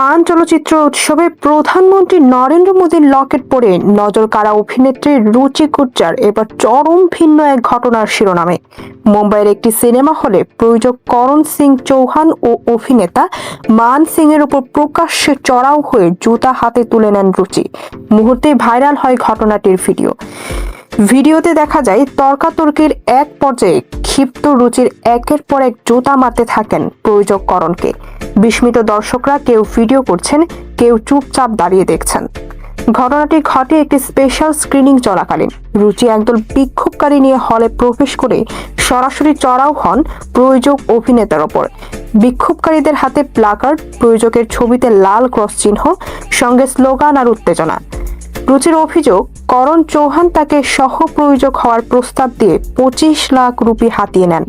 কান চলচ্চিত্র উৎসবে প্রধানমন্ত্রী নরেন্দ্র মোদীর লকেট পরে নজর কাড়া অভিনেত্রী রুচি কুচ্চার এবার চরম ভিন্ন এক ঘটনার শিরোনামে। মুম্বাইয়ের একটি সিনেমা হলে প্রযোজক করণ সিং চৌহান ও অভিনেতা মান সিং এর উপর প্রকাশ্যে চড়াও হয়ে জুতা হাতে তুলে নেন রুচি। মুহূর্তে ভাইরাল হয় ঘটনাটির ভিডিও। ভিডিওতে দেখা যায়, তর্কাতর্কির এক পর্যায়ে ক্ষিপ্ত রুচির একের পর এক জোতা মারতে থাকেন প্রয়োজক করণকে বিস্মিত দর্শকরা কেউ ভিডিও করছেন, কেউ চুপচাপ দাঁড়িয়ে দেখছেন। ঘটনাটি ঘটে একটি স্পেশাল স্ক্রিনিং চলাকালীন। রুচি একদল বিক্ষোভকারী নিয়ে হলে প্রবেশ করে সরাসরি চড়াও হন প্রয়োজক অভিনেতার ওপর। বিক্ষোভকারীদের হাতে প্লাকার্ড প্রয়োজকের ছবিতে লাল ক্রস চিহ্ন, সঙ্গে স্লোগান আর উত্তেজনা। রুচির অভিযোগ, করণ চৌহান তাকে সহ প্রয়োজক হওয়ার প্রস্তাব দিয়ে পঁচিশ লাখ রুপি হাতিয়ে নেন।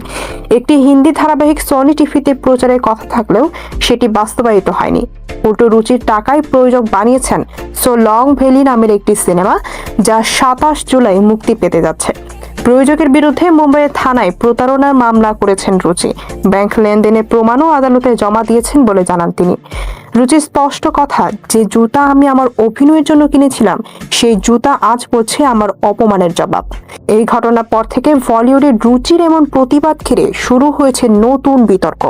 একটি হিন্দি ধারাবাহিক সনি টিভিতে প্রচারের কথা থাকলেও সেটি বাস্তবায়িত হয়নি। উল্টো রুচির টাকায় প্রয়োজক বানিয়েছেন সো লং ভ্যালি নামের একটি সিনেমা, যা সাতাশ জুলাই মুক্তি পেতে যাচ্ছে। প্রয়োজকের বিরুদ্ধে মুম্বাইয়ের থানায় প্রতারণার মামলা করেছেন রুচি। ব্যাংক লেনদেনের প্রমাণও আদালতে জমা দিয়েছেন বলে জানান তিনি। রুচির স্পষ্ট কথা, যে জুতা আমি আমার অভিনয়ের জন্য কিনেছিলাম, সেই জুতা আজ পড়ছে আমার অপমানের জবাব। এই ঘটনার পর থেকে বলিউডের রুচির এমন প্রতিবাদ ঘিরে শুরু হয়েছে নতুন বিতর্ক।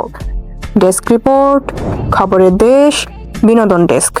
ডেস্ক রিপোর্ট, খবরের দেশ, বিনোদন ডেস্ক।